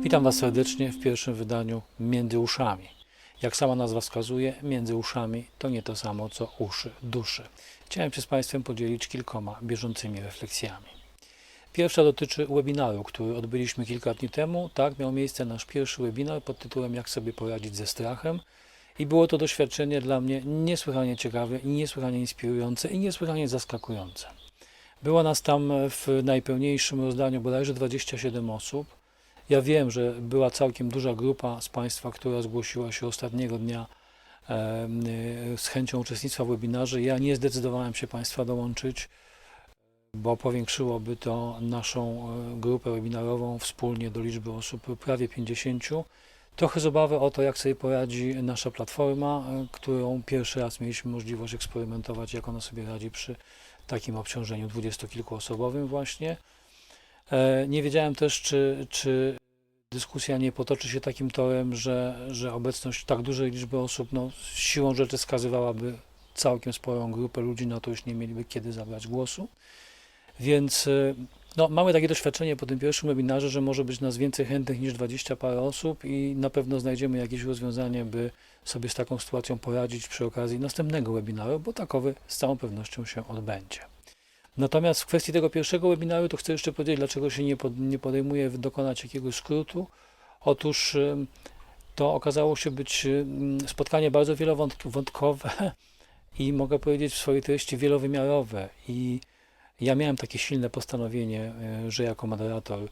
Witam Was serdecznie w pierwszym wydaniu Między Uszami. Jak sama nazwa wskazuje, między uszami to nie to samo co uszy, duszy. Chciałem się z Państwem podzielić kilkoma bieżącymi refleksjami. Pierwsza dotyczy webinaru, który odbyliśmy kilka dni temu. Tak, miał miejsce nasz pierwszy webinar pod tytułem Jak sobie poradzić ze strachem. I było to doświadczenie dla mnie niesłychanie ciekawe, niesłychanie inspirujące i niesłychanie zaskakujące. Było nas tam w najpełniejszym rozdaniu bodajże 27 osób. Ja wiem, że była całkiem duża grupa z Państwa, która zgłosiła się ostatniego dnia z chęcią uczestnictwa w webinarze. Ja nie zdecydowałem się Państwa dołączyć, bo powiększyłoby to naszą e, grupę webinarową wspólnie do liczby osób prawie 50. Trochę z obawy o to, jak sobie poradzi nasza platforma, e, którą pierwszy raz mieliśmy możliwość eksperymentować, jak ona sobie radzi przy takim obciążeniu dwudziestokilkuosobowym właśnie. E, Nie wiedziałem też, czy, czy dyskusja nie potoczy się takim torem, że, że obecność tak dużej liczby osób no, siłą rzeczy skazywałaby całkiem sporą grupę ludzi, no to już nie mieliby kiedy zabrać głosu. Więc e, no, mamy takie doświadczenie po tym pierwszym webinarze, że może być nas więcej chętnych niż 20 parę osób i na pewno znajdziemy jakieś rozwiązanie, by sobie z taką sytuacją poradzić przy okazji następnego webinaru, bo takowy z całą pewnością się odbędzie. Natomiast w kwestii tego pierwszego webinaru to chcę jeszcze powiedzieć, dlaczego się nie, pod, nie podejmuje dokonać jakiegoś skrótu. Otóż to okazało się być spotkanie bardzo wielowątkowe i mogę powiedzieć w swojej treści wielowymiarowe. I ja miałem takie silne postanowienie, y, że jako moderator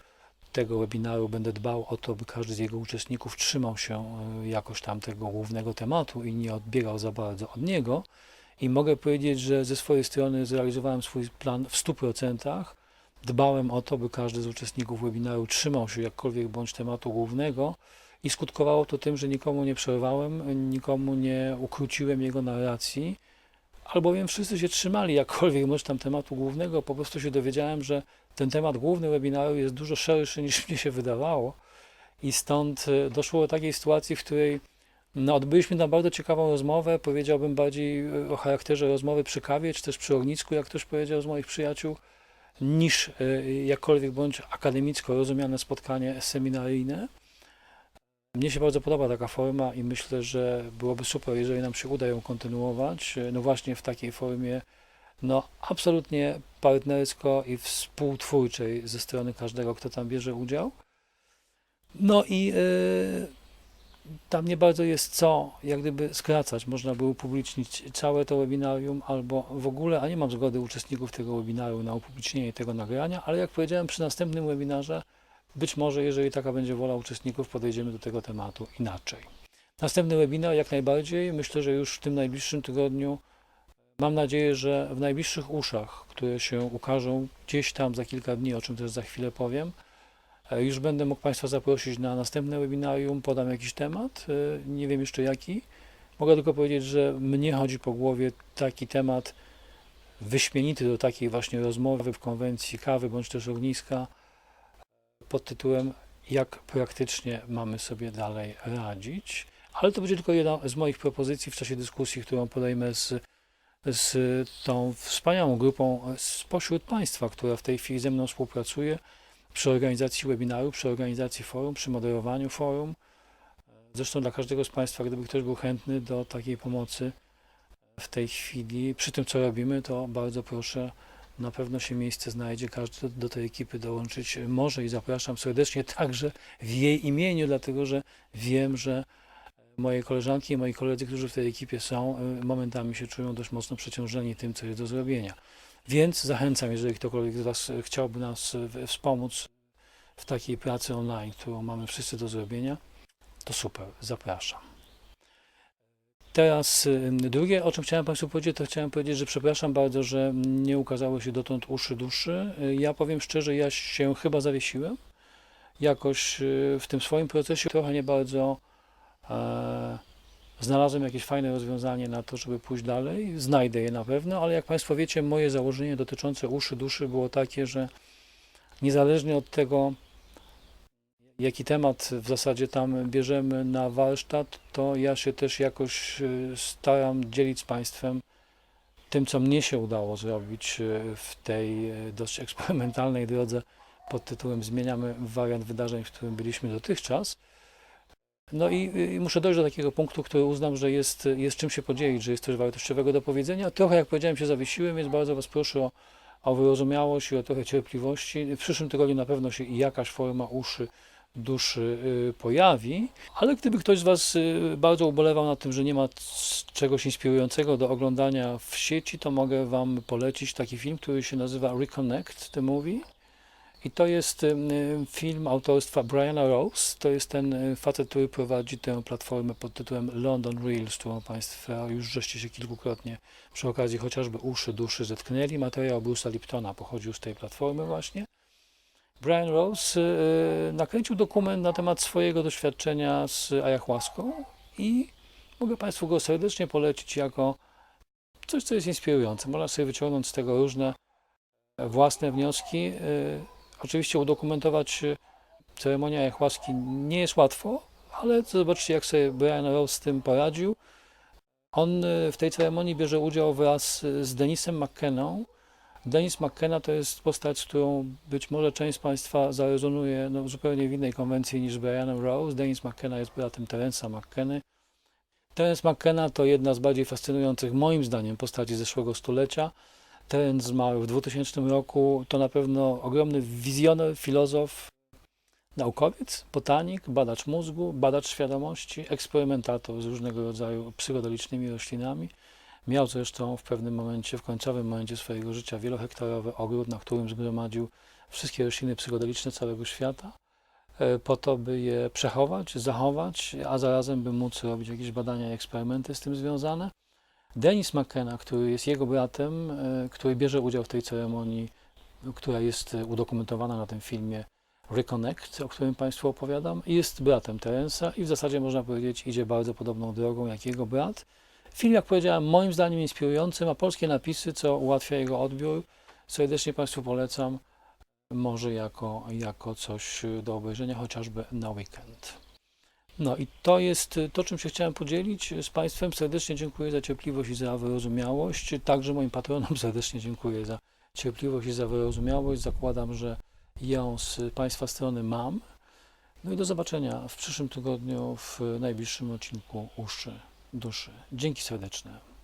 tego webinaru będę dbał o to, by każdy z jego uczestników trzymał się y, jakoś tam tego głównego tematu i nie odbiegał za bardzo od niego. I mogę powiedzieć, że ze swojej strony zrealizowałem swój plan w 100%. Dbałem o to, by każdy z uczestników webinaru trzymał się jakkolwiek bądź tematu głównego i skutkowało to tym, że nikomu nie przerwałem, nikomu nie ukróciłem jego narracji, albowiem wszyscy się trzymali jakkolwiek bądź tam tematu głównego. Po prostu się dowiedziałem, że ten temat główny webinaru jest dużo szerszy niż mnie się wydawało i stąd e, doszło do takiej sytuacji, w której no, odbyliśmy tam bardzo ciekawą rozmowę, powiedziałbym bardziej e, o charakterze rozmowy przy kawie, czy też przy ognisku, jak ktoś powiedział z moich przyjaciół, niż e, jakkolwiek bądź akademicko rozumiane spotkanie seminaryjne. Mnie się bardzo podoba taka forma i myślę, że byłoby super, jeżeli nam się uda ją kontynuować. E, No właśnie w takiej formie, no absolutnie partnersko i współtwórczej ze strony każdego, kto tam bierze udział. No i e, tam nie bardzo jest co, jak gdyby skracać. Można by upublicznić całe to webinarium albo w ogóle, a nie mam zgody uczestników tego webinaru na upublicznienie tego nagrania, ale jak powiedziałem przy następnym webinarze, być może, jeżeli taka będzie wola uczestników, podejdziemy do tego tematu inaczej. Następny webinar jak najbardziej, myślę, że już w tym najbliższym tygodniu, mam nadzieję, że w najbliższych uszach, które się ukażą gdzieś tam za kilka dni, o czym też za chwilę powiem, Już będę mógł Państwa zaprosić na następne webinarium, podam jakiś temat, e, nie wiem jeszcze jaki. Mogę tylko powiedzieć, że mnie chodzi po głowie taki temat wyśmienity do takiej właśnie rozmowy w konwencji kawy bądź też ogniska pod tytułem Jak praktycznie mamy sobie dalej radzić. Ale to będzie tylko jedna z moich propozycji w czasie dyskusji, którą podejmę z, z tą wspaniałą grupą spośród Państwa, która w tej chwili ze mną współpracuje przy organizacji webinaru, przy organizacji forum, przy moderowaniu forum. Zresztą dla każdego z Państwa, gdyby ktoś był chętny do takiej pomocy w tej chwili, przy tym co robimy, to bardzo proszę, na pewno się miejsce znajdzie, każdy do, tej ekipy dołączyć może i zapraszam serdecznie także w jej imieniu, dlatego że wiem, że moje koleżanki i moi koledzy, którzy w tej ekipie są, momentami się czują dość mocno przeciążeni tym, co jest do zrobienia. Więc zachęcam, jeżeli ktokolwiek z Was e, chciałby nas e, wspomóc w takiej pracy online, którą mamy wszyscy do zrobienia, to super, zapraszam. Teraz y, drugie, o czym chciałem Państwu powiedzieć, to chciałem powiedzieć, że przepraszam bardzo, że nie ukazało się dotąd uszy duszy. Y, Ja powiem szczerze, ja się chyba zawiesiłem. Jakoś w tym swoim procesie trochę nie bardzo e, znalazłem jakieś fajne rozwiązanie na to, żeby pójść dalej. Znajdę je na pewno, ale jak Państwo wiecie, moje założenie dotyczące uszy duszy było takie, że niezależnie od tego, jaki temat w zasadzie tam bierzemy na warsztat, to ja się też jakoś y, staram dzielić z Państwem tym, co mnie się udało zrobić y, w tej y, dość eksperymentalnej drodze pod tytułem Zmieniamy wariant wydarzeń, w którym byliśmy dotychczas. No i, i muszę dojść do takiego punktu, który uznam, że jest, jest czym się podzielić, że jest coś wartościowego do powiedzenia. Trochę, jak powiedziałem, się zawiesiłem, więc bardzo Was proszę o, o wyrozumiałość i o trochę cierpliwości. W przyszłym tygodniu na pewno się jakaś forma uszy, duszy y, pojawi, ale gdyby ktoś z Was y, bardzo ubolewał nad tym, że nie ma czegoś inspirującego do oglądania w sieci, to mogę Wam polecić taki film, który się nazywa Reconnect the Movie. I to jest ym, y, film autorstwa Briana Rose. To jest ten y, facet, który prowadzi tę platformę pod tytułem London Reels, którą Państwo już żeście się kilkukrotnie przy okazji chociażby uszy, duszy zetknęli. Materiał Bruce'a Liptona pochodził z tej platformy właśnie. Brian Rose y, nakręcił dokument na temat swojego doświadczenia z ayahuaską i mogę Państwu go serdecznie polecić jako coś, co jest inspirujące. Można sobie wyciągnąć z tego różne własne wnioski. Oczywiście udokumentować ceremonię ayahuaski nie jest łatwo, ale zobaczcie, jak sobie Brian Rose z tym poradził. On y, w tej ceremonii bierze udział wraz z Denisem McKenną. Denis McKenna to jest postać, z którą być może część z Państwa zarezonuje no, zupełnie w innej konwencji niż Brian Rose. Denis McKenna jest bratem Terence'a McKenny. Terence McKenna to jedna z bardziej fascynujących, moim zdaniem, postaci zeszłego stulecia. Terence zmarł w 2000 roku. To na pewno ogromny wizjoner, filozof, naukowiec, botanik, badacz mózgu, badacz świadomości, eksperymentator z różnego rodzaju psychodelicznymi roślinami. Miał zresztą w pewnym momencie, w końcowym momencie swojego życia wielohektarowy ogród, na którym zgromadził wszystkie rośliny psychodeliczne całego świata, e, po to, by je przechować, zachować, a zarazem by móc robić jakieś badania i eksperymenty z tym związane. Denis McKenna, który jest jego bratem, e, który bierze udział w tej ceremonii, która jest e, udokumentowana na tym filmie Reconnect, o którym Państwu opowiadam, jest bratem Terensa i w zasadzie można powiedzieć idzie bardzo podobną drogą jak jego brat. Film, jak powiedziałem, moim zdaniem inspirujący, ma polskie napisy, co ułatwia jego odbiór. Serdecznie Państwu polecam, może jako, jako coś do obejrzenia, chociażby na weekend. No i to jest to, czym się chciałem podzielić z Państwem. Serdecznie dziękuję za cierpliwość i za wyrozumiałość. Także moim patronom serdecznie dziękuję za cierpliwość i za wyrozumiałość. Zakładam, że ją z Państwa strony mam. No i do zobaczenia w przyszłym tygodniu w najbliższym odcinku Uszy Duszy. Dzięki serdeczne.